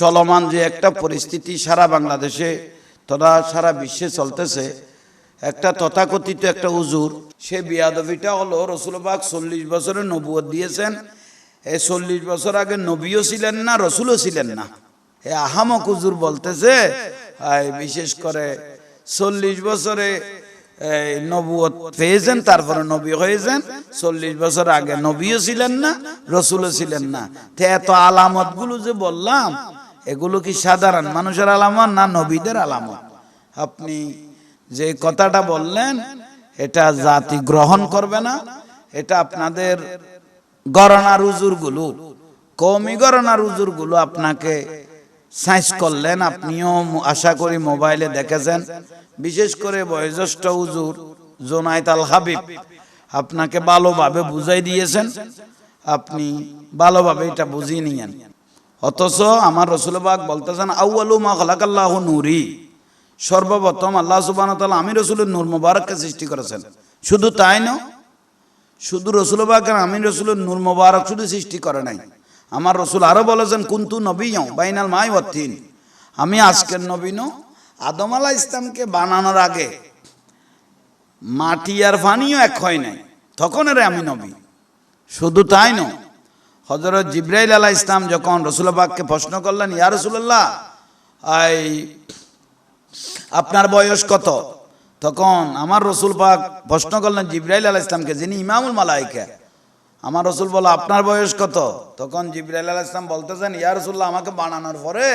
চলমান যে একটা পরিস্থিতি সারা বাংলাদেশে, তথা সারা বিশ্বে চলতেছে, একটা তথাকথিত একটা উজুর। সে বিয়াদবিটা হলো রসুলবাগ চল্লিশ বছরে নবুয়ত দিয়েছেন। এই চল্লিশ বছর আগে নবীও ছিলেন না, রসুলও ছিলেন না। এ আহামক হুজুর বলতেছে বিশেষ করে চল্লিশ বছরে এই নবুয়ত পেয়েছেন, তারপরে নবী হয়েছেন। চল্লিশ বছর আগে নবীও ছিলেন না, রসুলও ছিলেন না। তো এত আলামতগুলো যে বললাম এগুলো কি সাধারণ? মানুষের আলামত না নবীদের আলামত? আপনি যে কথাটা বললেন, এটা জাতি গ্রহণ করবে না, এটা আপনাদের গণনার উজুরগুলো কৌমি গণনার উজুরগুলো আপনাকে সাইজ করলেন। আপনিও আশা করি মোবাইলে দেখেছেন, বিশেষ করে বয়োজ্যেষ্ঠ উজুর জোনায়েত আল হাবিব, আপনাকে ভালোভাবে বুঝাই দিয়েছেন। আপনি ভালোভাবে এটা বুঝিয়ে নিয়েন। অথচ আমার রসুলবাগ বলতেছেন আউআলু মা খলাকাল্লাহ নুরি। সর্বপ্রথম আল্লাহ সুবাহ আমি রসুলের নূর মুবারককে সৃষ্টি করেছেন। শুধু তাই না, শুধু রসুলবাগের আমি রসুলের নূর মুবারক শুধু সৃষ্টি করে নাই। আমার রসুল আরও বলেছেন, কুন্তু নবী বাইনাল মাই ওয়াত্তিন আমি আজকের নবীন আদম আলাহ ইসলামকে বানানোর আগে মাটি আর পানিও এক হয় নাই। তখন রে আমি নবী। শুধু তাই নয় হজরত জিব্রাইল আলাহ ইসলাম যখন রসুলবাগকে প্রশ্ন করলেন, ইয়া রসুল্লাহ এই আপনার বয়স কত? তখন আমার রসুল পাক প্রশ্ন করলেন জিব্রাইল আলাহ ইসলামকে যিনি ইমামুল মালাইকা, আমার রসুল বলো, আপনার বয়স কত? তখন জিব্রাইল আলাহ ইসলাম বলতেছেন, ইয়া রসুল্লাহ আমাকে বানানোর পরে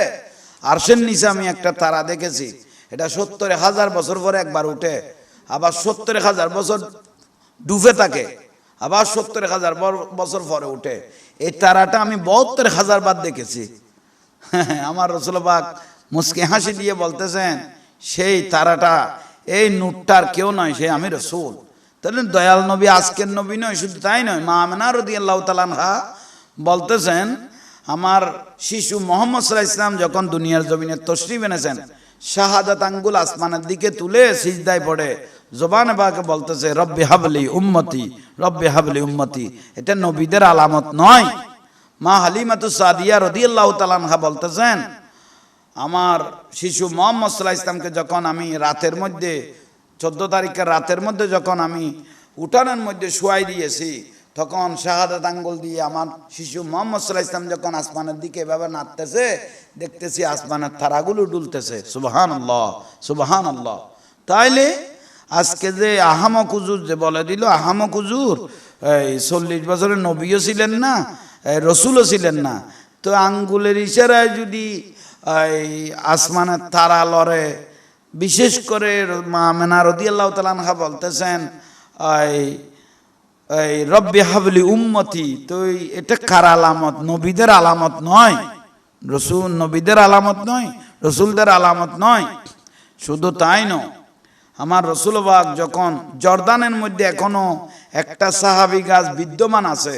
আরশের নিচে আমি একটা তারা দেখেছি। এটা সত্তর হাজার বছর পরে একবার উঠে, আবার সত্তর হাজার বছর ডুবে থাকে। আবার সত্তর হাজার বছর পরে উঠে। এই তারাটা আমি বহত্তর হাজার বার দেখেছি। আমার রসুলবাগ মুসকে হাসি দিয়ে বলতেছেন, সেই তারাটা, এই নুটটার কেউ নয়, সে আমি রসুল। তাহলে দয়াল নবী আজকের নবী নয়, শুধু তাই নয়, মা আমেনা রদি আল্লাহ তালানহা বলতেছেন, আমার শিশু মোহাম্মদ সাল্লাহ ইসলাম যখন দুনিয়ার জমিনে তশরিফ এনেছেন, শাহাদাত আঙ্গুল আসমানের দিকে তুলে সিজদায় পড়ে জবানে বাকে বলতেছে, রব্বি হাবলি উম্মতি, রব্বি হাবলি উম্মতি। এটা নবীদের আলামত নয়। মা হালিমাতু সাদিয়া রদিয়াল্লাহু তাআলা বলতেছেন, আমার শিশু মোহাম্মদ সাল্লাহ ইসলামকে যখন আমি রাতের মধ্যে, চোদ্দ তারিখের রাতের মধ্যে যখন আমি উঠানের মধ্যে শুয়াই দিয়েছি, তখন শাহাদাত আঙ্গুল দিয়ে আমার শিশু মোহাম্মদ সাল্লাহ ইসলাম যখন আসমানের দিকে এভাবে নাচতেছে দেখতেছি আসমানের তারাগুলো ডুলতেছে। সুবাহান আল্লাহ সুবাহান আল্লাহ তাইলে আজকে যে আহামক হুজুর যে বলে দিল আহামক হুজুর এই চল্লিশ বছরের নবীও ছিলেন না রসুলও ছিলেন না। তো আঙ্গুলের ইশারায় যদি, এই আসমানের তারা লড়ে, বিশেষ করে মা মেনা রদি আল্লাহ তালানহা বলতেছেন, এই এই রব্বি হাবলি উম্মতি, তো এটা কার আলামত? নবীদের আলামত নয়। রসুল নবীদের আলামত নয়, রসুলদের আলামত নয়। শুধু তাই নয় আমার রসুলবাগ যখন জর্দানের মধ্যে এখনও একটা সাহাবি গাছ বিদ্যমান আছে,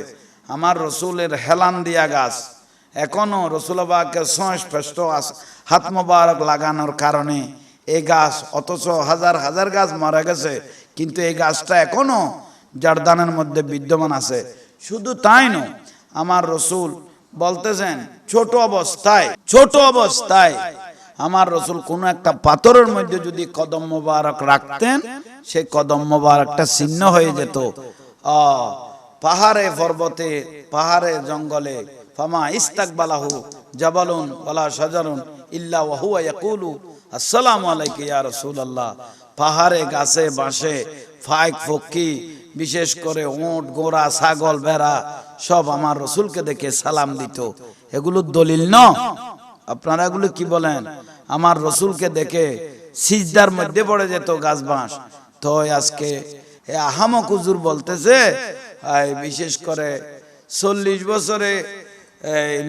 আমার রসুলের হেলান দিয়া গাছ, এখনও রসুলবাগকে সংস্পষ্ট হাত মোবারক লাগানোর কারণে এই গাছ অথচ হাজার হাজার গাছ মারা গেছে, কিন্তু এই গাছটা এখনও জর্দানের মধ্যে বিদ্যমান আছে। শুধু তাই নয়, আমার রসুল বলতেছেন, ছোট অবস্থায় ছোট অবস্থায় আমার রসুল কোন একটা পাথরের মধ্যে যদি কদম মোবারক রাখতেন, সেই কদম মোবারকটা ছিন্ন হয়ে যেত। পাহাড়ে, পর্বতে, পাহাড়ে, জঙ্গলে, ফামা ইস্তাকবালাহু, জাবালুন ওয়ালা সাজারুন ইল্লা ওয়াহুয়া ইয়াকুলু, আসসালামু আলাইকা ইয়া রাসূলুল্লাহ। পাহাড়ে, গাছে, বাঁশে, ফাইক ফকি বিশেষ করে ওঁট গোড়া, ছাগল, ভেড়া, সব আমার রসুলকে দেখে সালাম দিত। এগুলো দলিল ন? আপনারা এগুলো কি বলেন? আমার রসুলকে দেখে সিজদার মধ্যে পড়ে যেত গাছ বাঁশ। তো আজকে আহামক হুজুর বলতেছে বিশেষ করে চল্লিশ বছরে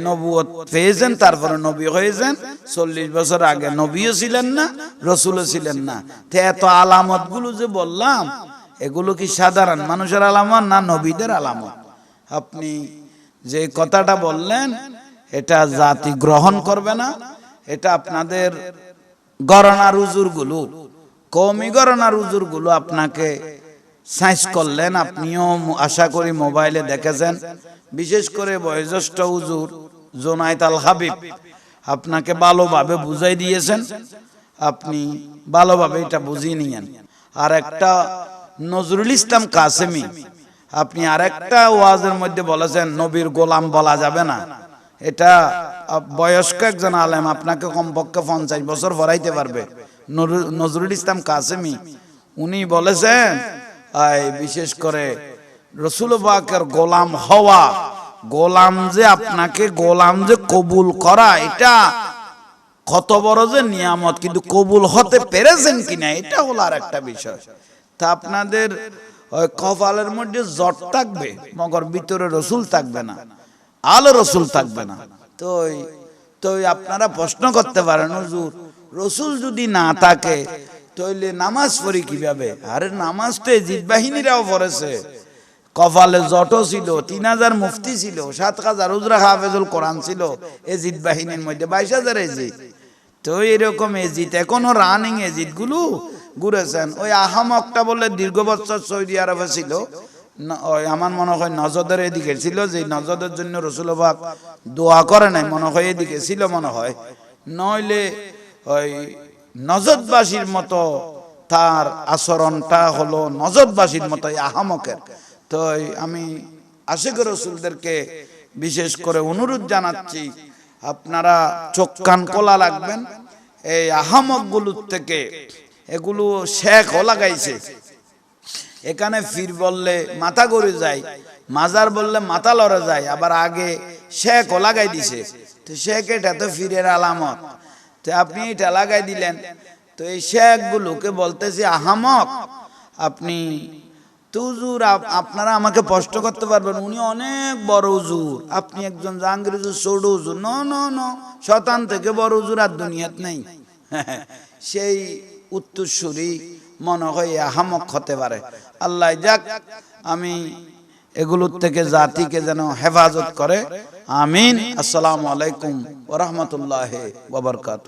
নবুয়ত পেয়েছেন, তারপরে নবী হয়েছেন, চল্লিশ বছর আগে নবীও ছিলেন না, রসুলও ছিলেন না। তো এত আলামতগুলো যে বললাম, এগুলো কি সাধারণ মানুষের আলামত না নবীদের আলামত? আপনি যে কথাটা বললেন এটা জাতি গ্রহণ করবে না, এটা আপনাদের গণনার উজুরগুলো কৌমি গণনার উজুরগুলো আপনাকে সাইজ করলেন। আপনিও আশা করি মোবাইলে দেখেছেন। বিশেষ করে বয়োজ্যেষ্ঠ উজুর জোনায়েত আল হাবিব, আপনাকে ভালোভাবে বুঝাই দিয়েছেন। আপনি ভালোভাবে এটা বুঝিয়ে নিয়েন। আর একটা নজরুল ইসলাম কাসেমি, আপনি আরেকটা ওয়াজের মধ্যে বলেছেন, নবীর গোলাম বলা যাবে না। এটা বয়স্ক একজন আলেম আপনাকে কমপক্ষে পঞ্চাশ বছর ভরাইতে পারবে। নজরুল ইসলাম কাসেমি, উনি বলেছেন বিশেষ করে রসুলবাকের গোলাম হওয়া, গোলাম যে আপনাকে গোলাম যে কবুল করা, এটা কত বড় যে নিয়ামত, কিন্তু কবুল হতে পেরেছেন কিনা, এটা হলো আর একটা বিষয়। তা আপনাদের কপালের মধ্যে জট থাকবে, মগর ভিতরে রসুল থাকবে না। আলো রসুল থাকবে না। তো তো আপনারা প্রশ্ন করতে পারেন, হুজুর। রসুল যদি না থাকে তাহলে নামাজ পড়ি কীভাবে? আরে নামাজ তো এজিদ বাহিনীরাও পড়েছে। কপালে জট ছিল, তিন হাজার মুফতি ছিল, সাত হাজার উজরা হাফেজুল কোরআন ছিল এজিদ বাহিনীর মধ্যে বাইশ হাজার এজিদ তো এরকম এজিদ এখনও রানিং এজিদগুলো ঘুরেছেন। ওই আহামকটা বলে দীর্ঘ বছর সৌদি আরবে ছিল আমার মনে হয় নজদের এদিকে ছিল যে নজদের জন্য রসুলবাগ দোয়া করে নাই, মনে হয় এদিকে ছিল মনে হয়। নইলে ওই নজদবাসীর মতো তার আচরণটা হলো নজদবাসীর মতো আহামকের। তো আমি আশেখ রসুলদেরকে বিশেষ করে অনুরোধ জানাচ্ছি, আপনারা চোখ কান কোলা লাগবেন এই আহামকগুলোর থেকে এগুলো শেখ লাগাইছে। এখানে ফির বললে মাথা গড়ে যায়, মাজার বললে মাথা লড়ে যায়, আবার আগে শেখ লাগাই দিছে। তো শেখ এটা তো ফিরের আলামত। তো আপনি এটা লাগাই দিলেন। তো এই শেখ গুলোকে বলতেছি, আহামক, আপনি তো হুজুর, আপ- আপনারা আমাকে প্রশ্ন করতে পারবেন, উনি অনেক বড় হুজুর। আপনি একজন জাহাঙ্গীর হুজুর, ছোট হুজুর। ন ন ন, শতান থেকে বড় হুজুর আর দুনিয়াত নেই। সেই উত্তরসূরি মনে হয় আহামক হতে পারে। আল্লাহ যাক আমি এগুলোর থেকে জাতিকে যেন হেফাজত করে। আমিন। আসসালামু আলাইকুম ওরহমতুল্লাহ বাবরকাত